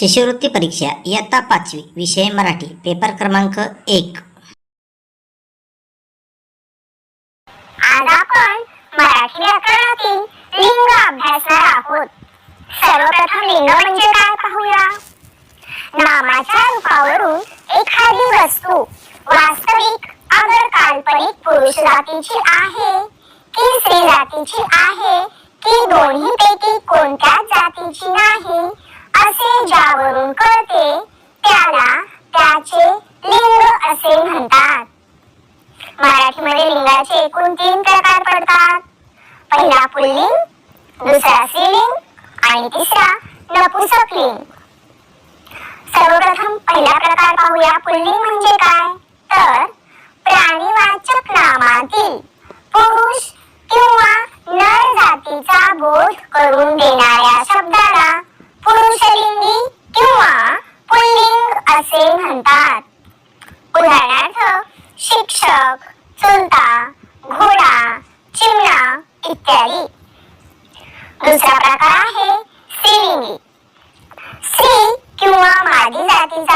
शिष्यवृत्ती परीक्षा इयत्ता पाचवी विषय मराठी पेपर क्रमांक एक. आज आपण मराठी व्याकरणातील लिंग अभ्यासणार आहोत. सर्वप्रथम लिंग म्हणजे काय पाहूया? नामाच्या रूपावरून एखादी वस्तू वास्तविक अगर काल्पनिक पुरुष जातीची आहे की स्त्री जातीची आहे की दोन्ही पैकी कोणत्याच जातीची नाही? असे ज्यावरून कळते त्याला त्याचे लिंग असे म्हणतात. मराठीमध्ये लिंगाचे एकूण तीन प्रकार पडतात. पहिला पुल्लिंग दुसरा स्त्रीलिंग आणि तिसरा नपुसकलिंग सर्वप्रथम पहिला प्रकार पाहूया पुल्लिंग म्हणजे काय? तर प्राणीवाचक नामातील पुरुष किंवा नर जातीचा बोध करून देणाऱ्या शब्दाला पुरुषलिंगी किंवा पुल्लिंग असे म्हणतात उदाहरणार्थ शिक्षक चुलता घोडा चिमणा इत्यादी दुसरा प्रकार आहे स्त्रीलिंगी स्त्री किंवा मादी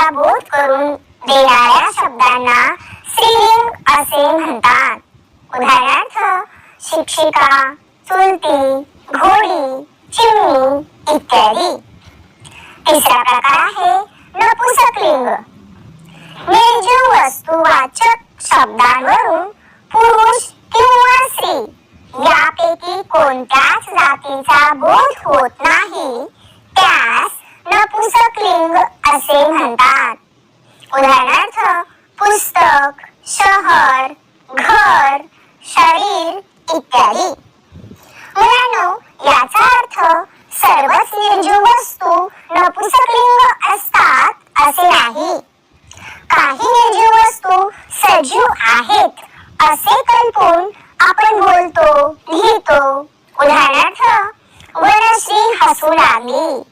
आपल्याला बोध करून देणाऱ्या शब्दांना स्त्रीलिंग असे म्हणतात. उदाहरणार्थ शिक्षिका चुलती घोडी चिमणी इत्यादी. तिसरा प्रकार आहे नपुसकलिंग निर्जीव वस्तुवाचक शब्दांवरून पुरुष किंवा स्त्री यापैकी कोणत्याच जातीचा बोध होत नाही. त्यास नपुसकलिंग असे म्हणतात. उदाहरणार्थ पुस्तक शहर घर शरीर इत्यादी. मुलांनो याचा अर्थ सर्वच निर्जीव वस्तू नपुसकलिंग असतात असे नाही. काही निर्जीव वस्तू सजीव आहेत असे कल्पून आपण बोलतो लिहितो. उदाहरणार्थ वनश्री हसू लागली.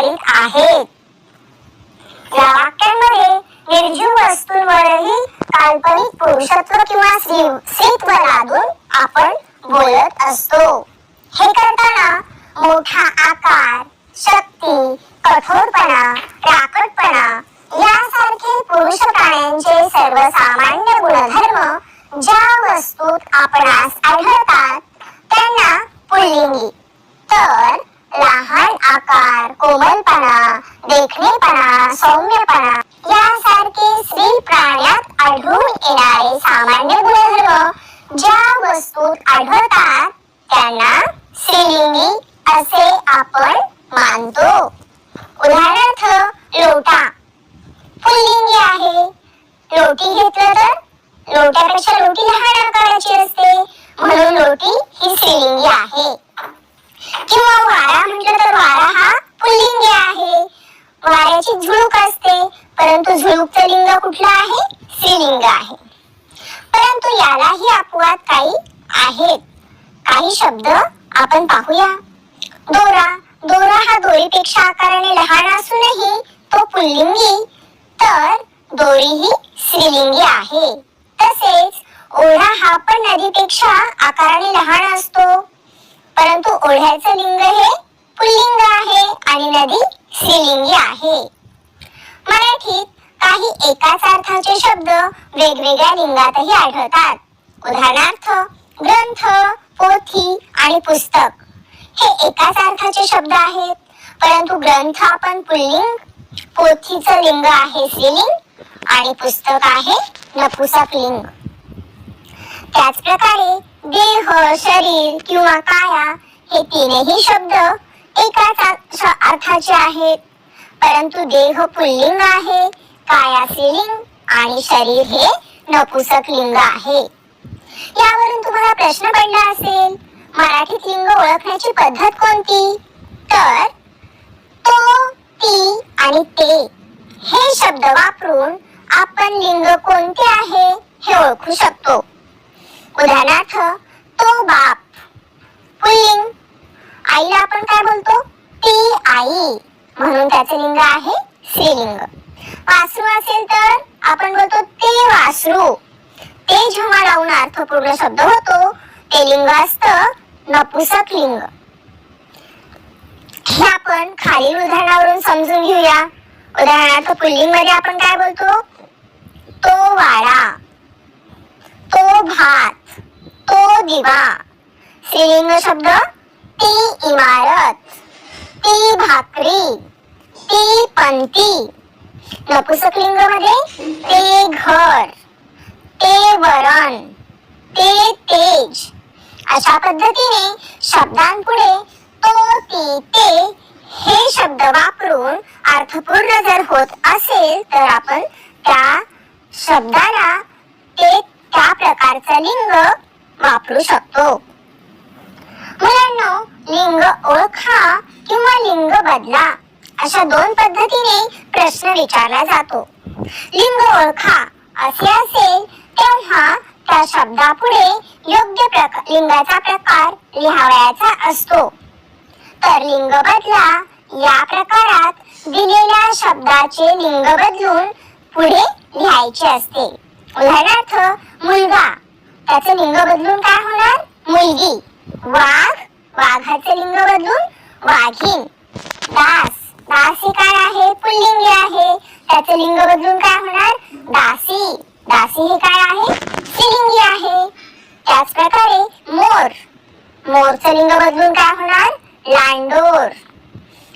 करीत आहेत. या वाक्यांमध्ये निर्जीव वस्तूंवरही काल्पनिक पुरुषत्व किंवा स्त्रीत्व लागून आपण बोलत असतो. हे करताना मोठा आकार शक्ती कठोरपणा राकटपणा यासारखे पुरुष प्राण्यांचे सर्वसामान्य गुणधर्म ज्या वस्तूत आपणास आढळतात त्यांना पुल्लिंगी. तर लहान आकार कोमलपणा देखणेपणा सौम्यपणा यासारखे स्त्री प्राण्यात आढळून येणारे सामान्य गुणधर्म ज्या वस्तूत आढळतात त्यांना स्त्रीलिंगी असे आपण मानतो. उदाहरणार्थ लोटा. पुल्लिंगी आहे. लोटी घेतलं तर? लोट्यापेक्षा लोटी लहान आकाराची असते. म्हणून लोटी ही स्त्रीलिंगी आहे. किंवा वारा म्हटलं तर वारा हा पुल्लिंगी आहे. वाऱ्याची झुळूक असते परंतु झुळूकचं लिंग कुठलं आहे? स्त्रीलिंग आहे. परंतु यालाही अपवाद काही आहेत. काही शब्द आपण पाहूया. दोरा. दोरा हा दोरीपेक्षा आकाराने लहान असूनही तो पुल्लिंगी. तर दोरी ही स्त्रीलिंगी आहे. तसेच ओढा हा पण नदीपेक्षा आकाराने लहान असतो. परंतु ओढ्याचं लिंग हे पुल्लिंग आहे आणि नदी स्त्रीलिंगी आहे. मराठीत काही एकाच अर्थाचे शब्द वेगवेगळ्या लिंगातही आढळतात. उदाहरणार्थ ग्रंथ पोथी आणि पुस्तक हे एकाच अर्थाचे शब्द आहेत. परंतु ग्रंथ आपण पुल्लिंग पोथीचं लिंग आहे स्त्रीलिंग आणि पुस्तक आहे नपुसक लिंग त्याच प्रकारे देह शरीर किंवा काया हे तीनही शब्द एकाच अर्थाचे आहेत. परंतु देह पुल्लिंग आहे काया स्त्रीलिंग आणि शरीर हे नपुसक लिंग आहे. यावरून तुम्हाला प्रश्न पडला असेल मराठीत लिंग ओळखण्याची पद्धत कोणती? तर तो ती आणि ते हे शब्द वापरून आपण लिंग कोणते आहे हे ओळखू शकतो. उदाहरणार्थ तो बाप. पुल्लिंग आईला आपण काय बोलतो? ती आई. म्हणून त्याचे लिंग आहे स्त्रीलिंग. वासरू असेल तर आपण बोलतो ते वासरू. ते जेव्हा लावून अर्थपूर्ण शब्द होतो ते लिंग असत नपुसक लिंग. हे आपण खालील उदाहरणावरून समजून घेऊया. उदाहरणार्थ पुल्लिंगमध्ये आपण काय बोलतो? तो वाडा. तो भात. तो दिवा स्त्रीलिंग शब्द ती इमारत ती भाकरी ती पंती. नपुसकलिंगमध्ये ते घर ते वरण ते तेज. अशा पद्धतीने शब्दांपुढे तो ती ते हे शब्द वापरून अर्थपूर्ण जर होत असेल तर आपण त्या शब्दाला ते त्या प्रकारचं लिंग वापरू शकतो. मुलांना लिंग ओळखा किंवा लिंग बदला अशा दोन पद्धतीने प्रश्न विचारला जातो. लिंग ओळखा असे असेल तेव्हा त्या शब्दापुढे योग्य प्रकार लिंगाचा प्रकार लिहावयाचा असतो. तर लिंग बदला या प्रकारात दिलेल्या शब्दाचे लिंग बदलून पुढे लिहायचे असते. उदाहरणार्थ मुलगा. त्याचे लिंग बदलून काय होणार? मुलगी. वाघ वाघाचे लिंग बदलून वाघीण. दास. दास हे काय आहे? पुल्लिंगी आहे. त्याचे लिंग बदलून काय होणार? दासी. दासी हे काय आहे? स्त्रीलिंगी आहे. त्याच प्रकारे मोर. मोरचं लिंग बदलून काय होणार? लांडोर.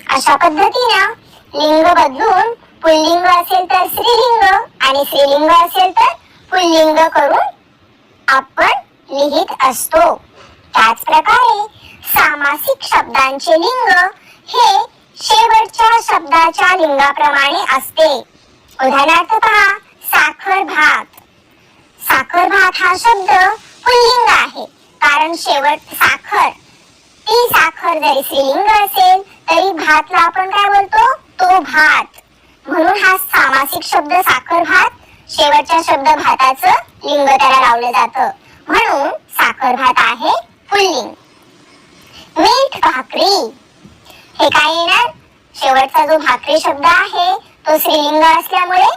अशा पद्धतीनं लिंग बदलून पुल्लिंग असेल तर स्त्रीलिंग आणि स्त्रीलिंग असेल तर पुल्लिंग करून आपण लिहित असतो. त्याचप्रकारे सामासिक शब्दांचे लिंग हे शेवटच्या शब्दाच्या लिंगाप्रमाणे असते. उदाहरणार्थ पहा साखर भात. साखर भात हा शब्द पुल्लिंग आहे कारण शेवट साखर. ती साखर जरी स्त्रीलिंग असेल तरी भातला आपण काय बोलतो? तो भात. म्हणून हा सामासिक शब्द साखर भात शेवटच्या शब्द भाताचं लिंग त्याला लावलं जातं. म्हणून साखर भात आहे पुल्लिंग. मीठ भाकरी. हे काय येणार? शेवटचा जो भाकरी शब्द आहे तो स्त्रीलिंग असल्यामुळे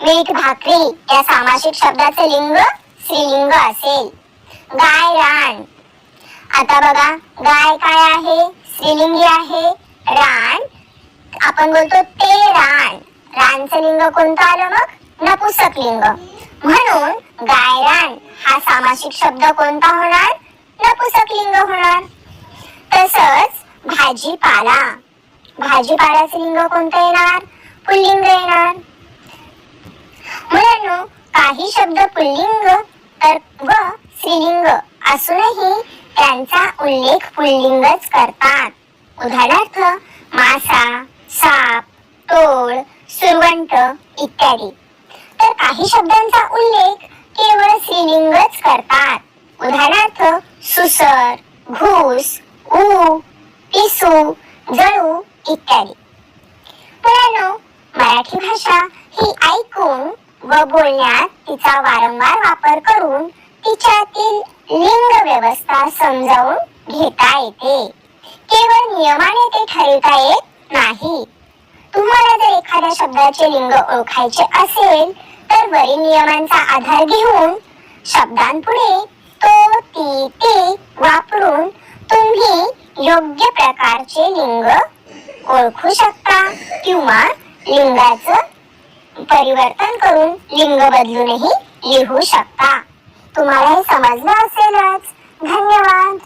मीठ भाकरी या सामासिक शब्दाचे लिंग स्त्रीलिंग असेल. गाय रान. आता बघा गाय काय आहे? स्त्रीलिंगी आहे रान. आपण बोलतो ते रान. रानचं लिंग कोणतं आलं मग? नपुसक लिंग म्हणून गायरान हा सामासिक शब्द कोणता होणार? नपुसक लिंग होणार. तसंच भाजीपाला. भाजीपाल्याचे लिंग कोणतं येणार? पुल्लिंग येणार. मुलांनो काही शब्द पुल्लिंग तर व स्त्रीलिंग असूनही त्यांचा उल्लेख पुल्लिंगच करतात. उदाहरणार्थ मासा साप टोळ सुरवंट इत्यादी. तर काही शब्दांचा उल्लेख केवळ स्त्रीलिंगच करतात. उदाहरणार्थ सुसर घूस ऊ पिसू जळू इत्यादी. मुलांनो मराठी भाषा ही ऐकून व बोलण्यात तिचा वारंवार वापर करून तिच्यातील लिंग व्यवस्था समजावून घेता येते. केवळ नियमाने ते ठरवता येत नाही. तुम्हाला जर एखाद्या शब्दाचे लिंग ओळखायचे असेल तर वरील नियमांचा आधार घेऊन शब्दांपुढे तो ती ते वापरून तुम्ही योग्य प्रकारचे लिंग ओळखू शकता किंवा लिंगाचं परिवर्तन करून लिंग बदलूनही लिहू शकता. तुम्हाला हे समजलं असेलच. धन्यवाद.